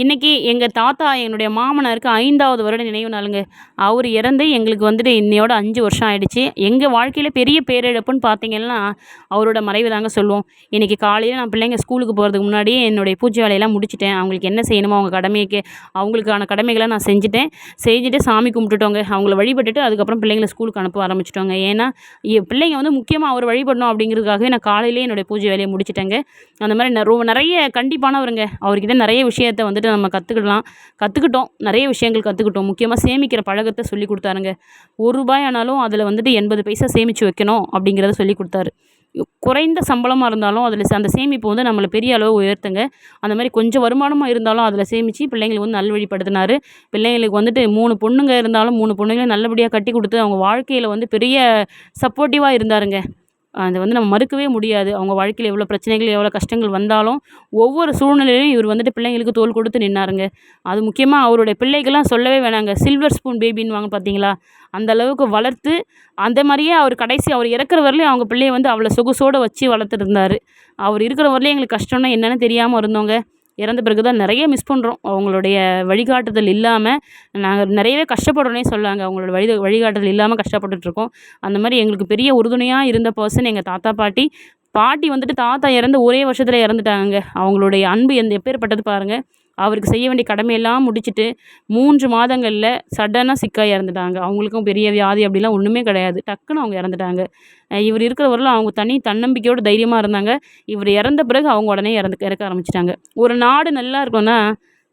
இன்றைக்கி எங்கள் தாத்தா என்னுடைய மாமனாருக்கு ஐந்தாவது வருட நினைவு நாளுங்க. அவர் இறந்து எங்களுக்கு வந்துட்டு இன்னையோட அஞ்சு வருஷம் ஆயிடுச்சு. எங்கள் வாழ்க்கையில் பெரிய பேரிழப்புன்னு பார்த்தீங்கன்னா அவரோட மறைவு தாங்க சொல்லுவோம். இன்றைக்கி காலையில் நான் பிள்ளைங்க ஸ்கூலுக்கு போகிறதுக்கு முன்னாடியே என்னுடைய பூஜை வேலையெல்லாம் முடிச்சிட்டேன். அவங்களுக்கு என்ன செய்யணுமோ அவங்க கடமைக்கு அவங்களுக்கான கடமைகளை நான் செஞ்சுட்டேன். செஞ்சுட்டு சாமி கும்பிட்டுட்டோங்க. அவங்கள வழிபட்டுட்டு அதுக்கப்புறம் பிள்ளைங்களை ஸ்கூலுக்கு அனுப்ப ஆரம்பிச்சிட்டோங்க. ஏன்னா பிள்ளைங்க வந்து முக்கியமாக அவர் வழிபடணும் அப்படிங்கிறதுக்காகவே நான் காலையிலேயே என்னுடைய பூஜை வேலையை முடிச்சிட்டேங்க. அந்த மாதிரி ரொம்ப நிறைய கண்டிப்பானவருங்க. அவர்கிட்ட நிறைய விஷயத்த வந்துட்டு நம்ம கற்றுக்கிடலாம் கற்றுக்கிட்டோம் நிறைய விஷயங்கள் கற்றுக்கிட்டோம் முக்கியமாக சேமிக்கிற பழக்கத்தை சொல்லி கொடுத்தாருங்க. ஒரு ரூபாய் ஆனாலும் அதில் வந்துட்டு எண்பது பைசா சேமித்து வைக்கணும் அப்படிங்கிறத சொல்லி கொடுத்தாரு. குறைந்த சம்பளமாக இருந்தாலும் அதில் அந்த சேமிப்பு வந்து நம்மளை பெரிய அளவு உயர்த்துங்க. அந்த மாதிரி கொஞ்சம் வருமானமாக இருந்தாலும் அதில் சேமித்து பிள்ளைங்களுக்கு வந்து நல்வழிப்படுத்தினாரு பிள்ளைங்களுக்கு வந்துட்டு மூணு பொண்ணுங்க இருந்தாலும் மூணு பொண்ணுங்களையும் நல்லபடியாக கட்டி கொடுத்து அவங்க வாழ்க்கையில் வந்து பெரிய சப்போர்ட்டிவாக இருந்தாருங்க. அதை வந்து நம்ம மறுக்கவே முடியாது. அவங்க வாழ்க்கையில் எவ்வளோ பிரச்சனைகள் எவ்வளோ கஷ்டங்கள் வந்தாலும் ஒவ்வொரு சூழ்நிலையிலும் இவர் வந்துட்டு பிள்ளைங்களுக்கு தோல் கொடுத்து நின்னாருங்க. அது முக்கியமாக அவருடைய பிள்ளைகள்லாம் சொல்லவே வேணாங்க. சில்வர் ஸ்பூன் பேபின்னுவாங்க பார்த்தீங்களா? அந்த அளவுக்கு வளர்த்து அந்த மாதிரியே அவர் கடைசி அவர் இறக்குற வரலையும் அவங்க பிள்ளைய வந்து அவ்வளோ சொகுசோடு வச்சு வளர்த்துட்டு அவர் இருக்கிற வரலையும் எங்களுக்கு கஷ்டம்னா என்னென்னு தெரியாமல் இருந்தோங்க. இறந்த பிறகு தான் நிறைய மிஸ் பண்ணுறோம் அவங்களுடைய வழிகாட்டுதல் இல்லாமல் நாங்கள் நிறையவே கஷ்டப்படுறோன்னே சொல்லாங்க. அவங்களோட வழி வழிகாட்டுதல் இல்லாமல் கஷ்டப்பட்டுட்ருக்கோம். அந்த மாதிரி எங்களுக்கு பெரிய உறுதுணையாக இருந்த பர்சன் எங்கள் தாத்தா பாட்டி. பாட்டி வந்துட்டு தாத்தா இறந்து ஒரே வருஷத்தில் இறந்துட்டாங்க அவங்களுடைய அன்பு எந்த எப்பேற்பட்டது பாருங்கள் அவருக்கு செய்ய வேண்டிய கடமையெல்லாம் முடிச்சிட்டு மூன்று மாதங்களில் சடனாக சிக்காக இறந்துட்டாங்க. அவங்களுக்கும் பெரிய வியாதி அப்படிலாம் ஒன்றுமே கிடையாது. டக்குன்னு அவங்க இறந்துட்டாங்க. இவர் இருக்கிற வரலும் அவங்க தனி தன்னம்பிக்கையோடு தைரியமாக இருந்தாங்க. இவர் இறந்த பிறகு அவங்க உடனே இறந்து இறக்க ஆரம்பிச்சிட்டாங்க. ஒரு நாடு நல்லா இருக்கும்னா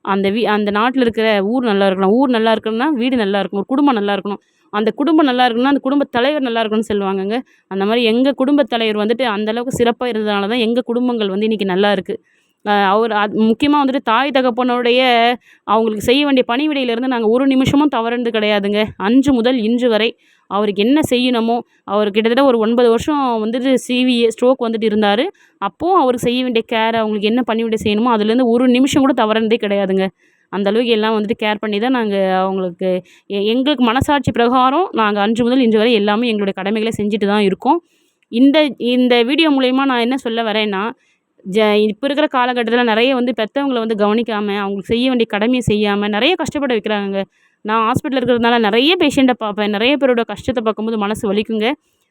அந்த வீ அந்த நாட்டில் இருக்கிற ஊர் நல்லா இருக்கணும். ஊர் நல்லா இருக்கணும்னா வீடு நல்லா இருக்கணும். ஒரு குடும்பம் நல்லா இருக்கணும். அந்த குடும்பம் நல்லா இருக்கணும்னா அந்த குடும்ப தலைவர் நல்லா இருக்கணும்னு சொல்லுவாங்கங்க. அந்த மாதிரி எங்கள் குடும்பத் தலைவர் வந்துட்டு அந்த அளவுக்கு சிறப்பாக இருந்ததுனால தான் எங்கள் குடும்பங்கள் வந்து இன்றைக்கி நல்லா இருக்குது அவர் அது முக்கியமாக வந்துட்டு தாய் தகப்பனுடைய அவங்களுக்கு செய்ய வேண்டிய பணிவிடையிலேருந்து நாங்கள் ஒரு நிமிஷமும் தவறுனது கிடையாதுங்க. அன்று முதல் இன்று வரை அவருக்கு என்ன செய்யணுமோ அவர் கிட்டத்தட்ட ஒரு ஒன்பது வருஷம் வந்துட்டு சிவிஏ ஸ்ட்ரோக் வந்துட்டு இருந்தார். அப்போவும் அவருக்கு செய்ய வேண்டிய கேர் அவங்களுக்கு என்ன பணிவிடை செய்யணுமோ அதுலேருந்து ஒரு நிமிஷம் கூட தவறுனதே கிடையாதுங்க. அந்த அளவுக்கு எல்லாம் வந்துட்டு கேர் பண்ணி தான் நாங்கள் அவங்களுக்கு எங்களுக்கு மனசாட்சி பிரகாரம் நாங்கள் அன்று முதல் இன்று வரை எல்லாமே எங்களுடைய கடமைகளை செஞ்சுட்டு தான் இருக்கோம். இந்த இந்த வீடியோ மூலயமா நான் என்ன சொல்ல வரேன்னா ஜ இப்போ இருக்கிற காலகட்டத்தில் நிறைய வந்து பெற்றவங்கள வந்து கவனிக்காமல் அவங்களுக்கு செய்ய வேண்டிய கடமையை செய்யாமல் நிறைய கஷ்டப்பட வைக்கிறாங்க நான் ஹாஸ்பிட்டலில் இருக்கிறதுனால நிறைய பேஷண்ட்டை பார்ப்பேன். நிறைய பேரோட கஷ்டத்தை பார்க்கும்போது மனசு வலிக்குங்க.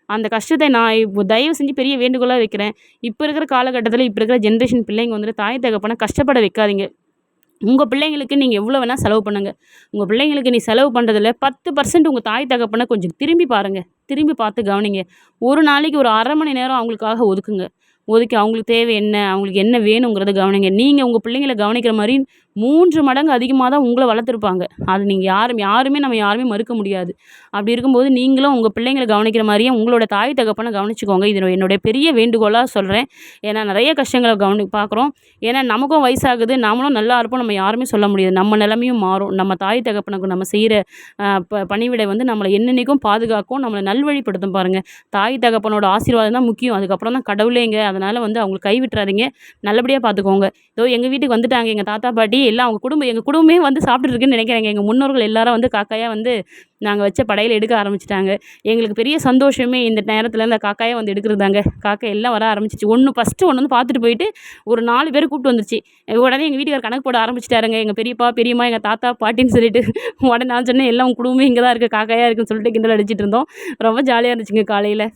அந்த கஷ்டத்தை நான் இப்போ தயவு செஞ்சு பெரிய வேண்டுகோளாக வைக்கிறேன். இப்போ இருக்கிற காலகட்டத்தில் இப்போ இருக்கிற ஜென்ரேஷன் பிள்ளைங்க வந்துட்டு தாய் தகப்பனை கஷ்டப்பட வைக்காதீங்க. உங்கள் பிள்ளைங்களுக்கு நீங்கள் எவ்வளோ வேணால் செலவு பண்ணுங்கள் உங்கள் பிள்ளைங்களுக்கு நீ செலவு பண்ணுறதுல பத்து பர்சன்ட் உங்கள் தாய் தகப்பனை கொஞ்சம் திரும்பி பாருங்கள் திரும்பி பார்த்து கவனிங்க. ஒரு நாளைக்கு ஒரு அரை மணி நேரம் அவங்களுக்காக ஒதுக்குங்க. ஒதுக்கி அவங்களுக்கு தேவை என்ன அவங்களுக்கு என்ன வேணுங்கிறத கவனிங்க. நீங்கள் உங்கள் பிள்ளைங்கள கவனிக்கிற மாதிரி மூன்று மடங்கு அதிகமாக தான் உங்களை வளர்த்துருப்பாங்க. அது நீங்கள் யாரும் யாருமே நம்ம யாருமே மறுக்க முடியாது. அப்படி இருக்கும்போது நீங்களும் உங்கள் பிள்ளைங்கள கவனிக்கிற மாதிரியே உங்களோட தாய் தகப்பனை கவனிச்சுக்கோங்க. இது என்னுடைய பெரிய வேண்டுகோளாக சொல்கிறேன் ஏன்னா நிறைய கஷ்டங்களை கவனி பார்க்குறோம். ஏன்னா நமக்கும் வயசாகுது நாமளும் நல்லா இருப்போம் நம்ம யாருமே சொல்ல முடியாது. நம்ம நிலமையும் மாறும். நம்ம தாய் தகப்பனுக்கு நம்ம செய்கிற ப பணிவிடை வந்து நம்மளை என்னென்னைக்கும் பாதுகாக்கும் நம்மளை நல்வழிப்படுத்தும் பாருங்கள் தாய் தகப்பனோட ஆசீர்வாதம் தான் முக்கியம். அதுக்கப்புறம் தான் கடவுளேங்க அதனால் வந்து அவங்களை கைவிட்டுறாதீங்க நல்லபடியாக பார்த்துக்கோங்க இதோ எங்கள் வீட்டுக்கு வந்துட்டாங்க. எங்கள் தாத்தா பாட்டி எல்லாம் அவங்க குடும்பம் எங்கள் குடும்பமே வந்து சாப்பிட்டுட்டு இருக்குன்னு நினைக்கிறேங்க. எங்கள் முன்னோர்கள் எல்லாரும் வந்து காக்காயாக வந்து நாங்கள் வச்ச படையில் எடுக்க ஆரம்பிச்சிட்டாங்க. எங்களுக்கு பெரிய சந்தோஷமே இந்த நேரத்தில் இந்த காக்காயை வந்து எடுக்கிறது தாங்க காக்கா எல்லாம் வர ஆரம்பிச்சிச்சு. ஒன்று ஃபஸ்ட்டு ஒன்று வந்து பார்த்துட்டு போயிட்டு ஒரு நாலு பேர் கூப்பிட்டு வந்துருச்சு. உடனே எங்கள் வீட்டுக்கார கணக்கு போட ஆரம்பிச்சிட்டாருங்க. எங்கள் பெரியப்பா பெரியம்மா எங்கள் தாத்தா பாட்டின்னு சொல்லிட்டு உடனே நான் சொன்னேன் எல்லாம் உன் குடும்பமே இங்கே தான் இருக்குது காக்காயாக இருக்குன்னு சொல்லிட்டு கிண்டல் அடிச்சிட்டு இருந்தோம். ரொம்ப ஜாலியாக இருந்துச்சுங்க காலையில்.